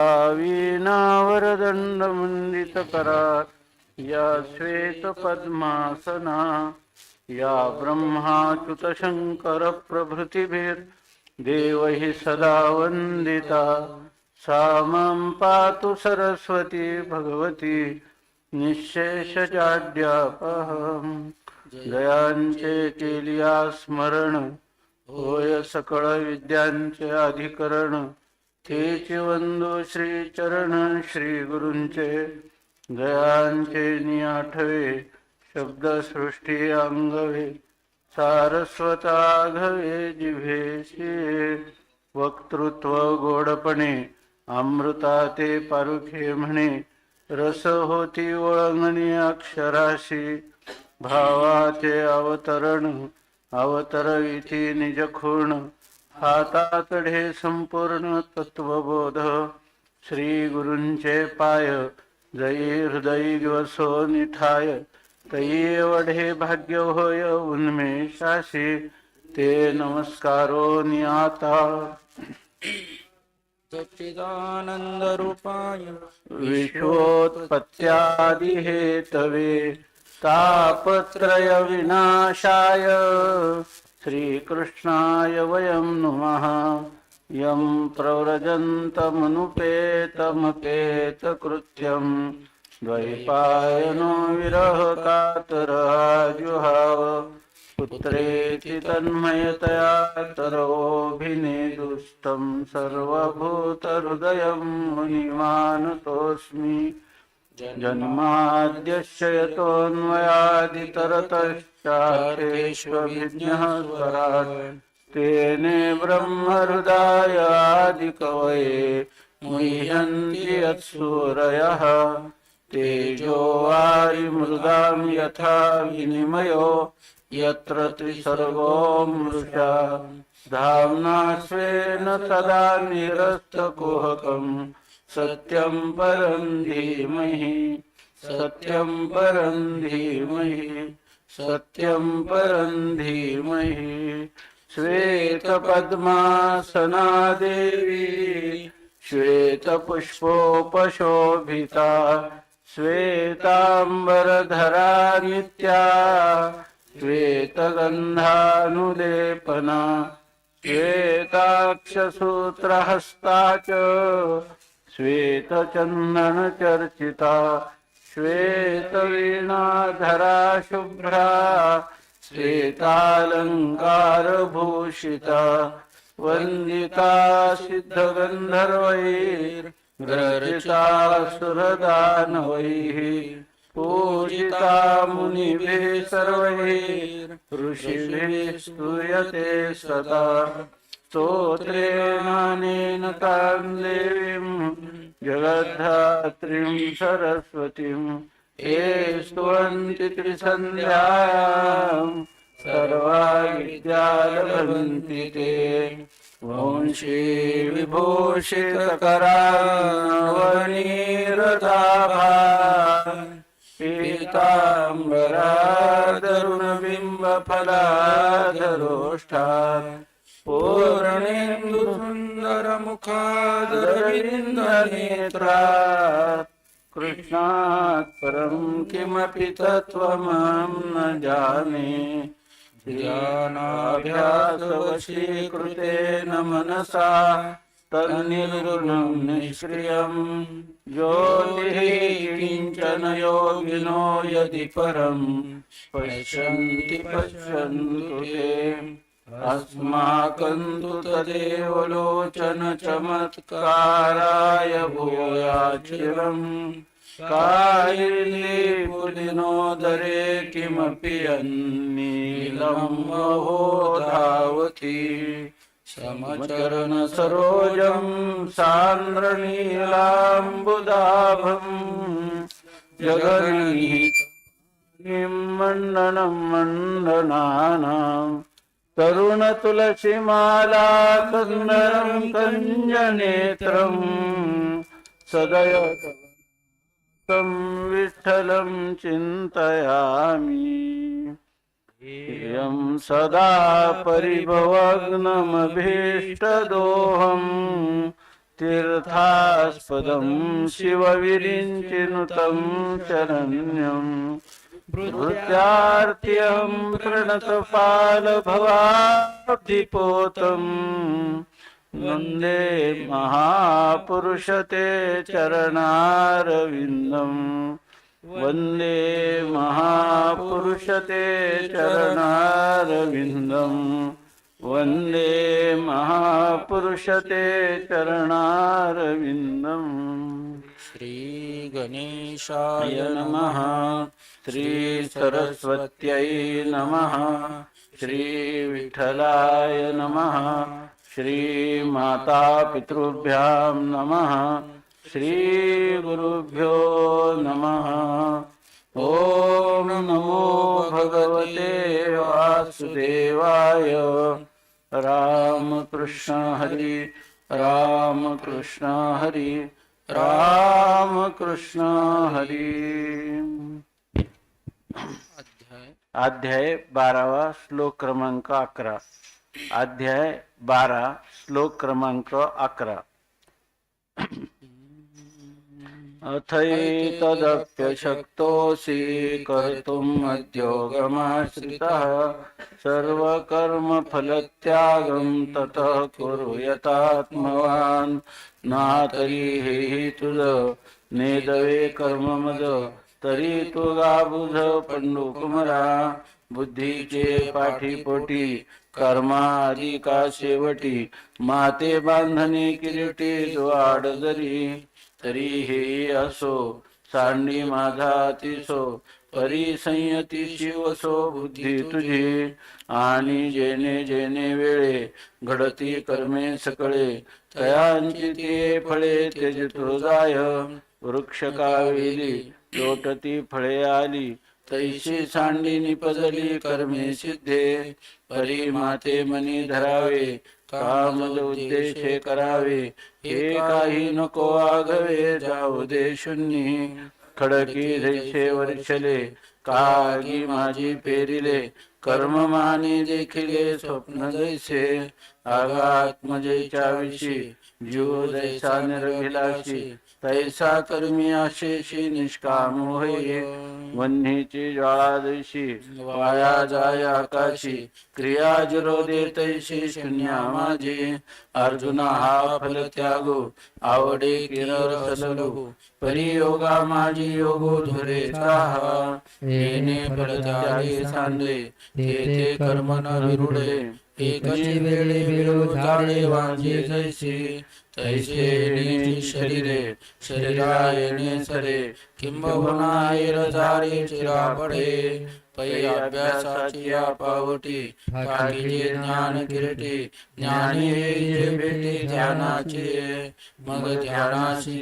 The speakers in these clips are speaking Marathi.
वीणावरदण्डमण्डितकरा या श्वेतपद्मासना या ब्रह्माच्युतशङ्करप्रभृतिभिर्देवैः सदा वन्दिता। सा मां पातु सरस्वती भगवती निःशेषजाड्यापहम् जयांचे केलिया स्मरण होय सकळ विद्यांचे अधिकरण। तेचे वंदो श्री चरण श्री गुरूंचे दयांचे निआठवे शब्दसृष्टी अंगवे सारस्वताघवे जिभेशी वक्तृत्व गोडपणे अमृता ते पारुखे म्हणे रस होती ओळंगणी अक्षराशी भावाचे अवतरण अवतरविती निज खूण हाताकडे संपूर्ण तत्वबोध. श्री गुरूंचे पाय जई हृदयी दिवसो निठाय. तई वढे भाग्य होय उन्मेषाशी. ते नमस्कारो नियाता. सच्चिदानन्दरूपाय विश्वोत्पत्त्यादिहेतवे. तापत्रय विनाशाय श्रीकृष्णाय वयं नुमः। यं प्रव्रजन्तमनुपेतमपेतकृत्यं द्वैपायनो विरहकातराजुहाव पुत्रेति तन्मयतया तरोभिनेदुस्तं सर्वभूतहृदयं मुनिमानतोऽस्मि। जन्माद्यस्य यतोऽन्वयादितरतश्चार्थेष्वभिज्ञः स्वराट् तेने ब्रह्महृदाय आदिकवये मुह्यन्ति यत्सूरयः। तेजो वारिमृगां यथा विनिमयो यत्र त्रिसर्गो मृषा। धाम्ना स्वेन सदा निरस्तकुहकम्। सत्यं परं धीमहि सत्यं परं धीमहि सत्यं परं धीमहि। श्वेतपद्मासना देवी श्वेतपुष्पोपशोभिता श्वेताम्बरधरा नित्या श्वेतगन्धानुलेपना श्वेताक्षसूत्रहस्ता च। श्वेतचन्दनचर्चिता श्वेतवीणाधरा शुभ्रा श्वेतालङ्कारभूषिता वन्दिता सिद्धगन्धर्वैर्ग्रर्चिता सुरदानवैः पूजिता मुनिभिः सर्वैः ऋषिभिः स्तूयते सदा। स्तोत्रेणानेन तां देवीं जगद्धात्रीं सरस्वतीं ये स्तुवन्ति त्रिसन्ध्यायां सर्वा विद्यालभन्ति ते। वंशी विभूषितकरावणीरदाभा पीताम्बरादरुणबिम्बफलाधरोष्ठा पूर्णेन्दुसुन्दरमुखादरविन्दनेत्रा कृष्णात् परं किमपि तत्त्वमहं न जाने। ध्यानाभ्यासवशीकृतेन मनसा तन्निर्गुणं निष्क्रियं। ज्योतिः किञ्चन योगिनो यदि परं पश्यन्ति पश्यन्तु ते अस्माकं तु तदेव लोचन चमत्काराय भूयाचिरम् कायिनी पुलिनोदरे किमपि अन्नीलं अहो धावति। समचरण सरोजं सान्द्रनीलाम्बुदाभम् जगन्नीं मण्डनं मण्डनानाम् तरुणतुलसीमाला कन्दरं कञ्जनेत्रम् सदय तं विठ्ठलं चिन्तयामि। इयं सदा परिभवग्नमभीष्टदोहं तीर्थास्पदं शिवविरिञ्चिनुतं शरण्यम्। भृत्यार्त्यहं प्रणतपालभवाब्धिपोतम्। वन्दे महापुरुषते चरणारविन्दम्। वन्दे महापुरुषते चरणारविन्दम्। वन्दे महापुरुषते चरणारविन्दम्। श्रीगणेशाय नमः। श्रीसरस्वत्यै नमः। श्रीविठ्ठलाय नमः। श्रीमातापितृभ्यां नमः। श्रीगुरुभ्यो नमः। ॐ नमो भगवते वासुदेवाय। रामकृष्ण हरि रामकृष्ण हरि। रामकृष्ण हरी। अध्याय अध्याय बारावा श्लोक क्रमांक अकरा. अध्याय बारा श्लोक क्रमांक अकरा. अथैतदप्यशक्तोऽसि कर्तुम् उद्योगमाश्रितः सर्वकर्मफलत्यागं ततः कुरु यतात्मवान् नातरी तुझ नेदवे कर्ममद। तरी तू गाबुझ पंडुकुमरा बुद्धीचे पाठीपोटी कर्मादिका शेवटी। माते बांधणे किरीटी द्वाड जरी तरीही असो सांडी माझा तिसो परी संयती शिवसो बुद्धी तुझी. आणि जेणे जेणे वेळे घडती कर्मे सकळे तयांची ते फळे तेज तुळजाय. वृक्ष कावेली लोटती फळे आली तैशी सांडी निपजली कर्मे सिद्धे. परी माते मनी धरावे कामद उद्देशे करावे. हे काही नको आगवे जाऊ दे शून्य. खडकी जैसे वर्षले कागी माझी पेरिले. कर्म माने देखिले स्वप्न जैसे. आगात्मजेच्या विषयी जीव जैसा निर्भिलाशी तैसा कर्मी आशेषी निष्काम होई वन्हीची ज्वाळा जैशी वाया जाय आकाशी क्रिया जिरोदे तैशी शून्या माझी। अर्जुना हा फल त्यागो आवडे किरस लघु परियोगा माझी योगो धुरे चाहा। येणे फल त्यागे ते कर्म न विरुडे। एकची वेळे झाडे वांजे जैसे तैसे शरीरे शरीरा. येणे सरे. किंबहुना पै अभ्यासाची या पावटी ज्ञान किरटे ज्ञानी भेटे ध्यानाचे. मग ध्यानाशी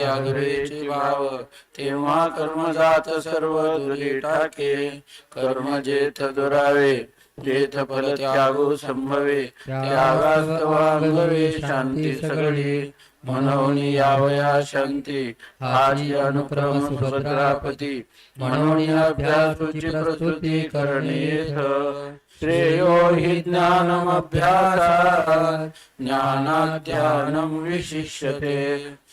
आग्रहेचे भाव. तेव्हा कर्म जात सर्व दुरी टाके. कर्म जेथ दुरावे जेथ फल त्यागो संभवे त्यागास्तवांगवे शांती सगळी म्हणून यावया शांती हाची अनुक्रम सुभद्रापती म्हणून अभ्यासूची प्रस्तुती करणे श्रेयो हि ज्ञानमभ्यासात् ज्ञानाध्यानम ध्यानं विशिष्यते।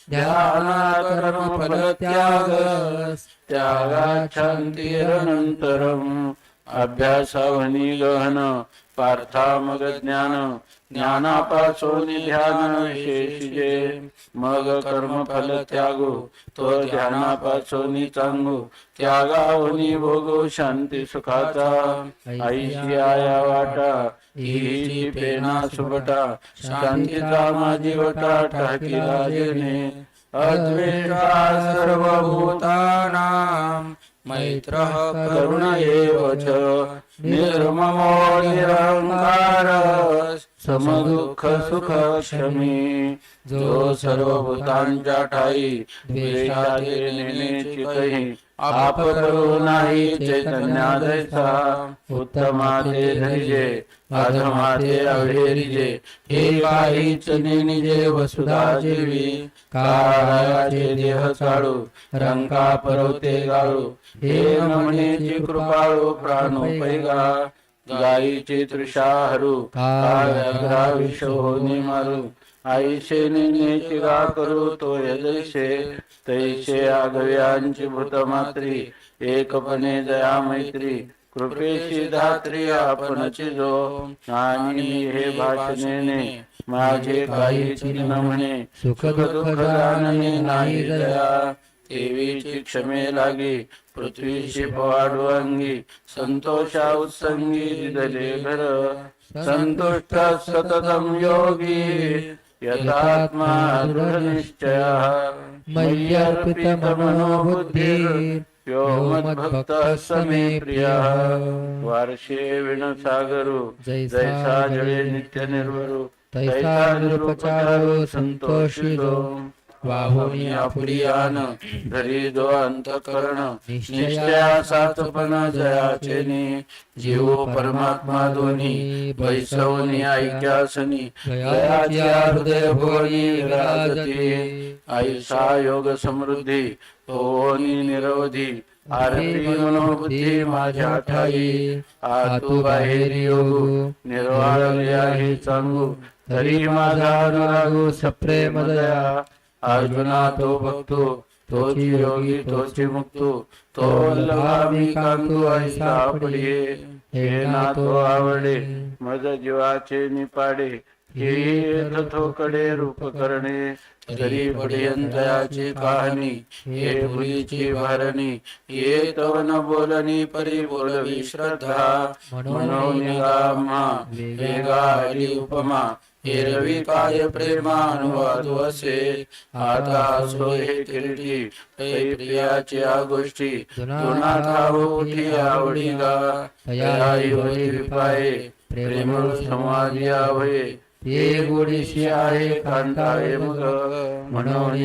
ध्यानात् कर्मफलत्याग त्यागात् शान्तिरनन्तरम् अभ्यासावनी गहन पार्थामग ज्ञान ज्ञानापासून निध्यान शेषजे मग कर्म फल त्यागो तो ध्यानापासो निचांगो। त्यागावनी भोगो शांती सुखाचा। आईशी आया वाटा ही पेना सुबटा शांतीचा माझी वटा टाकीला जेणे अद्वेषा सर्वभूतानाम मैत्रः करुण एव च निर्ममो निरहंकार। समदुःख सुख क्षमी जो सर्व भूतांच्या ठाई द्वेषाचे नेण्याची आप करू नाही चैतन्यादैसा उत्तमाते धरिजे अधमाते अवहेरिजे हे काहीच नेनिजे वसुधा जेवी। काळाचे देह चाळू रंका परवते गाळू। हे म्हणेची कृपाळू प्राणो पैगा गायीचे तृषा हरू विष होनी मारू आईशे नेनेची गा करू तो यजैसे तैसे आगव्यांची भूतमात्री एकपणे दया मैत्री कृपेशी धात्री आपणची जो आणि हे भाषणेने माझे काही चिन्ह म्हणे सुख दुःख जाणणे नाही दया देवीची क्षमे लागी पृथ्वीशी पवाडू अंगी संतोषा उत्संगी दिदले घर संतुष्ट सततम योगी यथात्मा दृढ निश्चय मय्यर्पित मनोबुद्धी यो मद्भक्त समे प्रिय वार्षे विणसागरू जैसा जळे नित्य निर्वरू तैसा निरुपचारो संतोषितो वाहुनी आपुडियान घरी जो अंतकरण निश्चया सातपण जयाचेनी. जीव परमात्मा दोन्ही बैसवनी ऐक्यासनी. गयाची हृदय भोनी विराजते. ऐसा योग समृद्धी होनी निरवधी आरती मनोबुद्धी माझ्या ठाई. आतू बाहेर योगू निर्वाळले आहे चांगू. तरी माझा अनुरागू सप्रेम दया. अर्जुना तो भक्तो तोची योगी तोची मुक्तो तो लभामी कांतू ऐसा आपले हे ना तो आवडे मज जीवाचे निपाडे हे थोकडे रूप करणे. तरी पर्यंतयाची कहाणी हे भुलीची भारणी ये तवन बोलणी परी बोलवी श्रद्धा. म्हणून निगामा वेगा हरी उपमा एरवी काय प्रेमानुवाद असे आता असो हे किरटी प्रियाच्या गोष्टी दुनाथा उठी आवडीला। तयाई होई विपाये प्रेम संवादिया यावे ते गोडीशी आहे कांताळे मग। म्हणून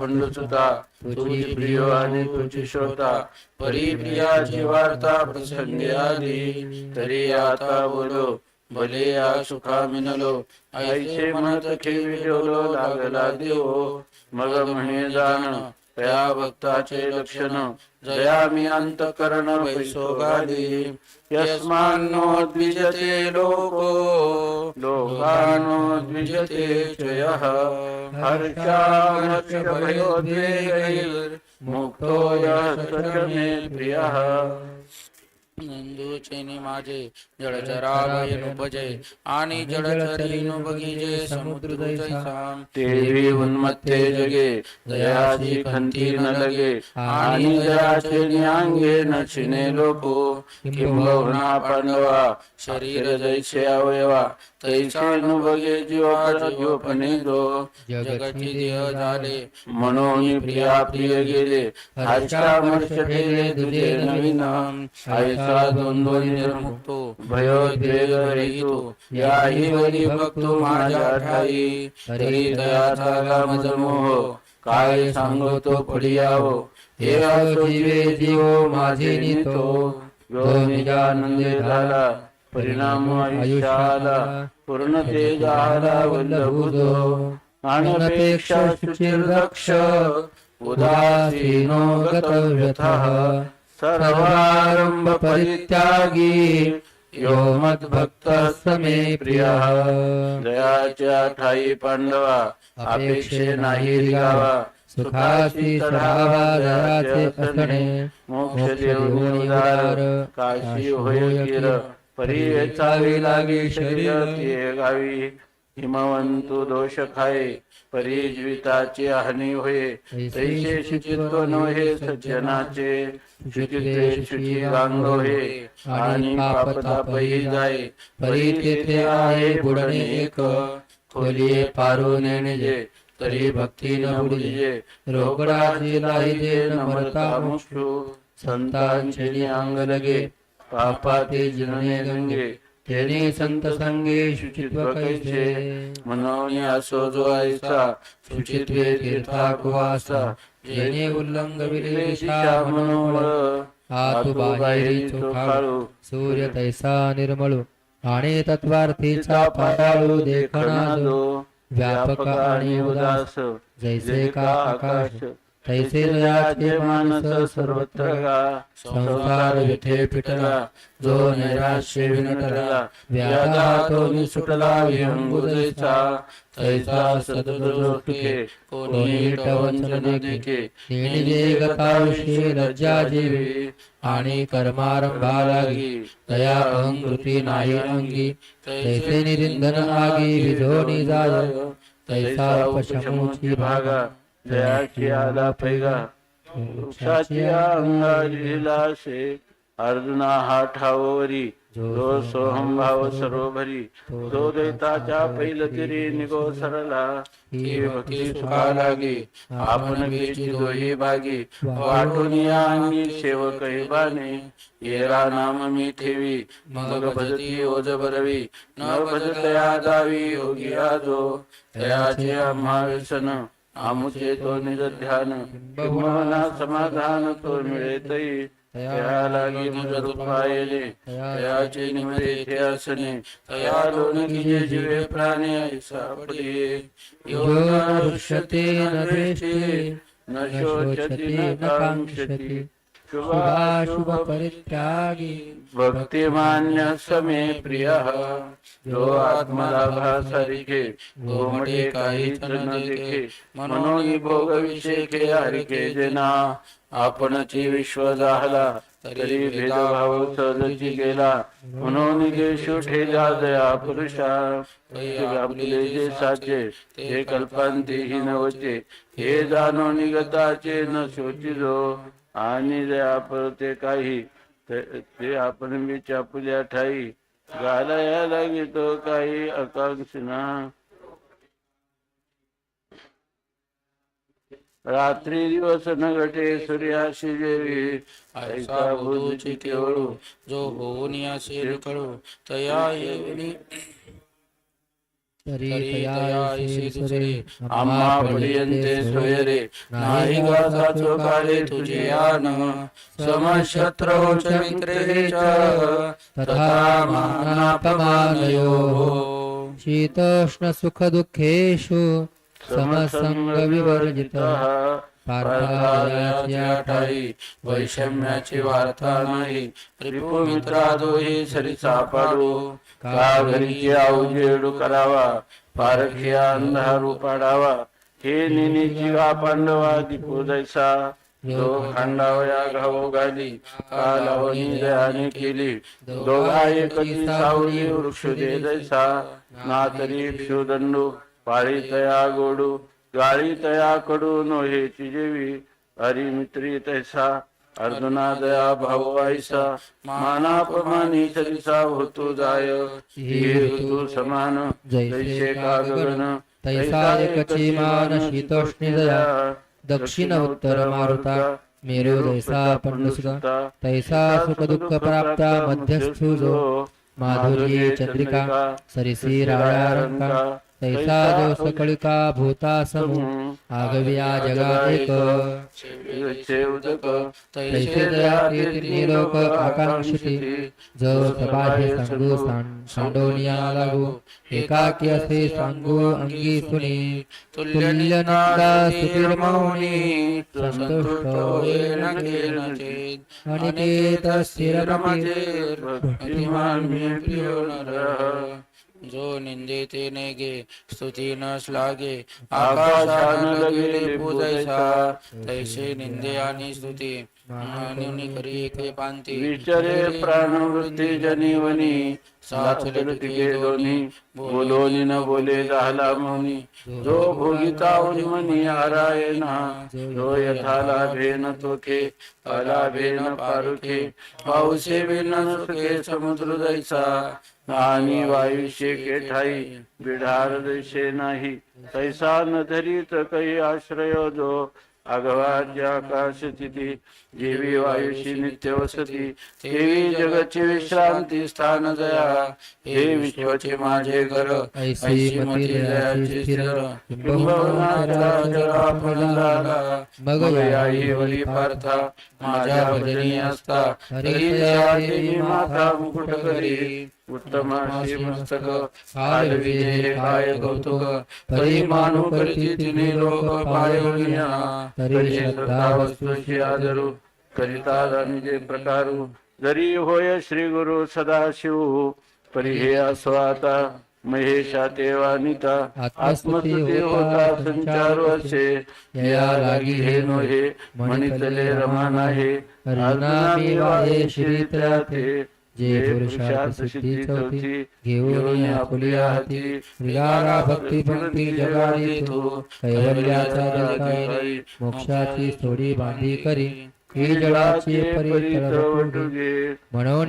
पंडुसुता तुझी प्रिय आणि तुझी श्रोता। परी प्रियाची वार्ता प्रसंगी आली। तरी आता बोलो भले या सुखा मिनलो ऐसे म्हणत ठेवी लागला देव मग म्हणे जाण त्या भक्ताचे लक्षण जया मी अंत करण वैसो गादी यस्मानो द्विजते लोको लोकानो द्विजते चयः हर्षामर्षभयोद्वेगैर् मुक्तो यः स मे प्रियः. माझे जळचराभयनुपजे आणि जळचरीनु बगीजे समुद्र देवी उन्मत्ते जगे दयाची खंती न लगे आणि न्यांगे न छिने लोको. किंबहुना पांडवा शरीर जैसे अवयवा. तैसे नु बगे जीवा जीवपणे देह झाले म्हणून प्रिया प्रिय गेले। हर्षामर्ष केले तुझे नवीन। ऐसा द्वंद्व निर्मुक्तो। भयोद्वेग रहितो। याही वरी भक्तो माझ्या ठाई। तरी दयाचा लामज मोह। काय सांगतो पडियावो हे असो जीवे जीव माझे नितो। जो निजानंदे झाला। परिणाम आयुष्याला पूर्ण ते झाला वल्लभुदो अनपेक्षा शुचिर्दक्ष उदासीनो गतव्यथः सर्वारंभ परित्यागी यो मद्भक्त समे प्रियः। दयाच्या ठाई पांडवा अपेक्षे नाही रिगावा सुखाची दयाचे असणे मोक्ष देऊन काशी होय किर परी वेचावी लागी शरीर गावी हिमवंतु दोष खाये परी जीविताची हानी होय. तैसे शुचित्व नव्हे सज्जनाचे शुचित्वे शुची गांग होय. आणि पापतापही जाय. परी तेथे आहे बुडणे एक. खोलिये पारू नेणजे तरी भक्ती न बुडिजे रोकडाची लाहिजे न मरता मुक्षू. संतांचे अंग लगे. पापाते जिरणे गंगे तेने संत संगे शुचित्व कैसे मनोनी असो जो ऐसा शुचित्वे तीर्थाकुवासा जेने उल्लंग दिशा मनोबळ आतु बाहेरी चोखाळू सूर्य तैसा निर्मळू आणि तत्वार्थीचा पाताळू देखणा व्यापक आणि उदास जैसे का आकाश। तैसे दयाचे मानस सर्वत्र संसार विथे पिटला जो नैराश्य विनटला। व्याधा तो निसुटला विहंगुदैचा तैसा सदृष्टे कोणी वंचन देखे निजे गताविषयी लज्जा जीवी आणि कर्मारंभा लागी। दया अहंकृती नाही अंगी। तैसे निरिंधन आगी विझोनी जाय तैसा पशमुची भागा। जयाची आला पैगा. वृक्षाची अर्जुना हा ठावरी. जो सोहम भाव सरोभरी. तो दैताच्या पैलतिरी निगो सरला. ही भक्ती सुखा लागे आपण दोही भागी वाटून या अंगी सेवक बाने. येरा नाम मी ठेवी. मग भजती ओज बरवी न भजतया जावी योगी आजो. तयाचे आम्हा व्यसन आमुचे तो निज ध्यान समाधान तो मिळे तई त्या लागी मुझ पायले तयाचे निमरे ते असणे. तया लोन किजे जीवे प्राणे सापडे. योगा यो न दृश्यते न द्वेष्टे न शोचती न कांक्षती. शुभाशुभ परित्यागी भक्तिमान्य समे प्रिय। जो आत्मलाभासारिखे गोमटे काहीच न देखे म्हणून भोग विषेके हरिके जना। आपणची विश्व जाहला तरी भेदभाव सहजची गेला। म्हणून देशू ठेला दया पुरुषा आपले जे साचे ते कल्पांतेही नवचे हे जाणो निगताचे न शोचिजो। आणि दया परते काही ते ते आपण बी चापुल्या ठाई घालाया लागितो काही आकांक्षिना. रात्री दिवस न घटे सूर्याशी जेवी ऐसा भूतची केवळू जो होऊन या शेर कळू तया येवी आम्हा पर्यंते सोयरे नाही तुझे समशत्रोच मित्रे च तथा मानापमानयो शीतोष्ण सुख दुःखेषु समसंग विवर्जितः. पार्थाच्या वैषम्याची वार्ता नाही. रिपू मित्रा दोही सरी सापाडू का घरी अवजेडू करावा. पारखिया अंधारू पाडावा. हे निनी जीवा पांडवा दीपू जैसा. जो खांडावया घावो घाली का दयाने केली. दोघा एकची सावली वृक्ष दे जैसा. ना तरी क्षुदंडू पाळी तया गोडू. गाळी तया कडू नोहेची जेवी हरिमित्री तैसा अर्जुना दया भाऊ ऐसा मानापमानी सरिसा होतो जाय. ही ऋतू समान जैसे का तैसा एकची मान शीतोष्णी दक्षिण उत्तर मारुता मेरू जैसा पंडुसुता तैसा सुख दुःख प्राप्ता मध्यस्थू जो माधुर्ये चंद्रिका सरिसी राया रंगा तैसा जो सकळिका भूता समू आगव्या जगा एक उदक तैसे आकांक्षिती जो सबाह्य सांगू सांड- सांडोनिया लागू। एकाकी असे सांगू अंगी सुनी तुल्य नंदा सुधीर्मौनी संतुष्ट होईल केन चेत अनिकेत भक्तिमान मे प्रियो नरः। जो निंदे ते नेगे स्तुती न श्लाघे आकाशान पूजैसा तैसे निंदे आणि स्तुती। मानिनी करी एके पांती। विचरे प्राणवृत्ती जनिवनी साचले दोन्ही बोलोनी न बोले झाला मौनी। जो भोगिता उन्मनी आरायणा जो यथाला भेन तोखे अला भेन पारुखे। पाऊसे बिन सुखे समुद्र दैसा आणि वायुष्य के ठाई बिढार देशे नाही. तैसा न धरी तर काही आश्रय जो आघवाच्या आकाश तिथी जीवी वायुशी नित्य वसती देवी जगची विश्रांती स्थान दया हे विश्वचे माझे घर ऐसी मती दयाची स्थिर किंबहुना जरा फल झाला मग मग याई याई वरी पार्था माझ्या भजनी असता. तरी माता मुकुट करी. उत्तम मस्तक. विजय काय कौतुक. मानु करती तिने लोक पाय होईना तरी श्रद्धा वस्तूशी आदरू. करिता जे प्रकारू जरी होय श्री गुरु सदाशिव परी हे असो आता महेशा तेवानिता आत्मस्तुती होता संचार असे या लागी हे नोहे म्हणितले रमान आहे श्री त्रयाते जे पुरुषार्थ सिद्धी चौथी घेऊन आपुलिया हाती श्रीगारा भक्ती भक्ती जगारी तो. कैवल्याचा मोक्षाची थोडी बांधी करी. ही जळाची परितळ वटुगे म्हणून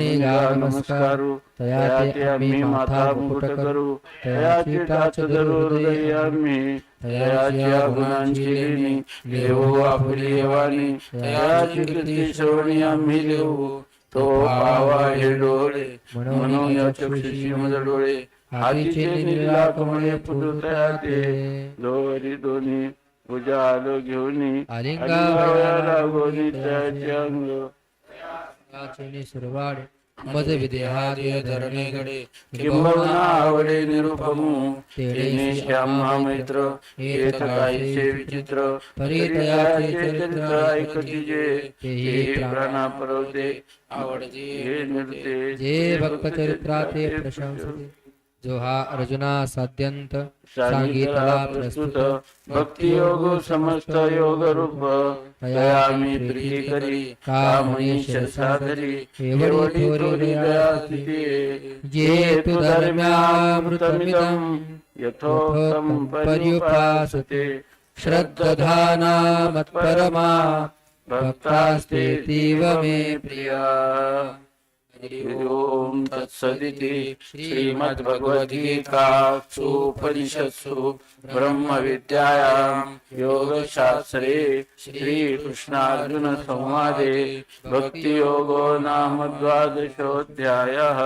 नमस्कारू तयाचे आम्ही माथा मुकुट करू. तयाची टाच धरू हृदय आम्ही. तयाची गुणांची लेणी. देऊ आपुली वाणी तयाची श्रवणी आम्ही देऊ तो पावा हे डोळे. म्हणून या चक्षुषी मज डोळे हातीचे निला कमळे फुटुतया ते दोरी दोन्ही. पूजा आलो घेऊन लागोनी त्याचे अंग. सुरवाड मज गडे किंबहुना आवडे निरुपमू तेने श्यामा मैत्र येत काहीसे विचित्र परितयाचे चरित्र तेही प्राणा परवते आवडती हे नृत्य जे भक्तचरित्राते प्रशंसते. जो हा अर्जुना साध्यंत सांगितला प्रस्तुत भक्ती योग समस्त योग रूप दया मी प्रीती करी कामनी थोरी दया स्थिती जे तु धर्म्यामृतमिदं यथोक्तं पर्युपासते श्रद्धाना मत्परमा भक्तास्तेतीव मे प्रिया। ओम तत्सदिति श्रीमद्भगवद्गीतासु उपनिषत्सु ब्रह्मविद्यायां योगशास्त्रे श्रीकृष्णार्जुनसंवादे भक्तियोगो नाम द्वादशोऽध्यायः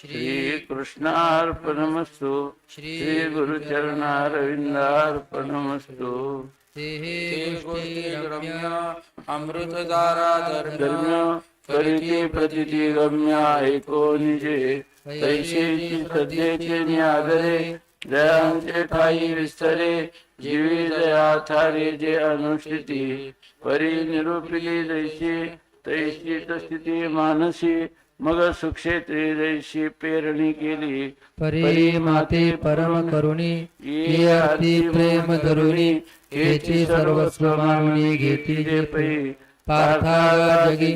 श्रीकृष्णार्पणमस्तु श्रीगुरुचरणारविन्दार्पणमस्तु अमृतधारा धर्म्य करीती प्रतिती गम्य ऐको निजे तैशेची सध्याचे न्यादरे दयांचे ठाई विस्तरे जीवी दया थारे जे अनुष्ठिती। परी निरूपिली जैशी तैशी स्थिती मानसी मग सुक्षेत्री जैशी पेरणी केली। परी माते परम करुणी अति प्रेम धरुणी हेची सर्वस्व मानुनी घेती जे पै पार्था जगी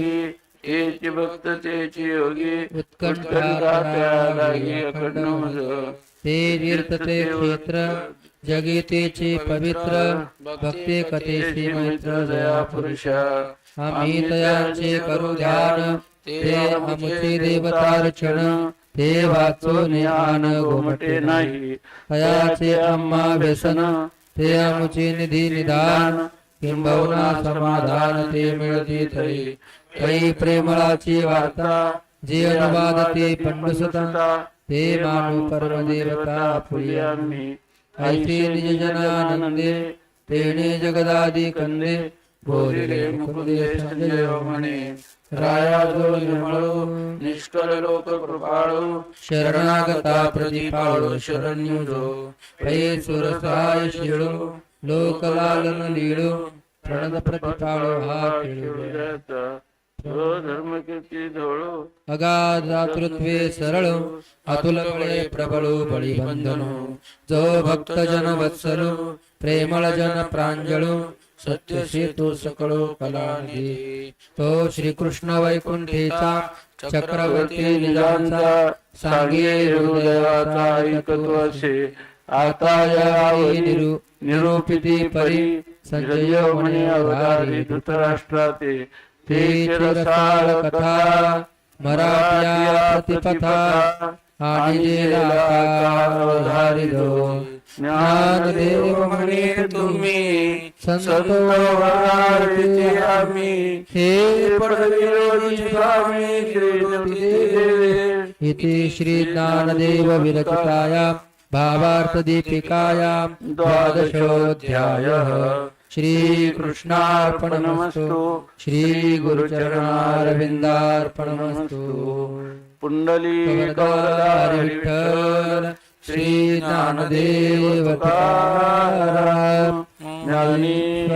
हेची भक्त तेची योगी उत्कंठा त्या लागी अखंड ते तीर्थ ते क्षेत्र जगीतेचे पवित्र भक्ते कथेशी मैत्र दया पुरुषा. आम्ही तयाचे करू ध्यान. ते आमचे देवतार्चन. ते वाचो ज्ञान गोमटे नाही. तयाचे आम्हा व्यसन. ते आमचे निधी निदान. किंबहुना समाधान ते मिळते तरी. काही प्रेमळाची वार्ता जे अनुवाद ते पंडुसता ते मानू परमदेवता फुली आम्ही ऐसे निज जनानंदे तेने जगदादी कंदे बोलिले मुकुंदे संजय म्हणे राया जो निर्मळो निष्कल लोक कृपाळो शरणागता प्रतिपाळो शरण्युजो पै सुरसाय शिळो लोकलालन अगाधातृत्वे सरळ। अतुलकळे प्रबळो बळी बंधनो जो भक्त जन वत्सलो प्रेमळ जन प्रांजळो सत्य सेतू सकळो कलानिधी। तो श्रीकृष्ण वैकुंठेचा चक्रवर्ती निजांचा सांगे हृदयाचा ऐकतो असे आता या निरू निरूपिती परी संजय म्हणे अवधारी धृतराष्ट्राते। ते चिरसाळ कथा मराठ्या प्रतिपथा आणि ज्ञान देव म्हणे तुम्ही संत आम्ही हे पडविरोधी श्री इति श्री ज्ञानदेव विरचितायां भावार्थ दीपिकायां द्वादशोऽध्यायः। श्रीकृष्णार्पणमस्तु। श्रीगुरुचरणारविन्दार्पणमस्तु। पुंडली कवरदार श्री ज्ञानी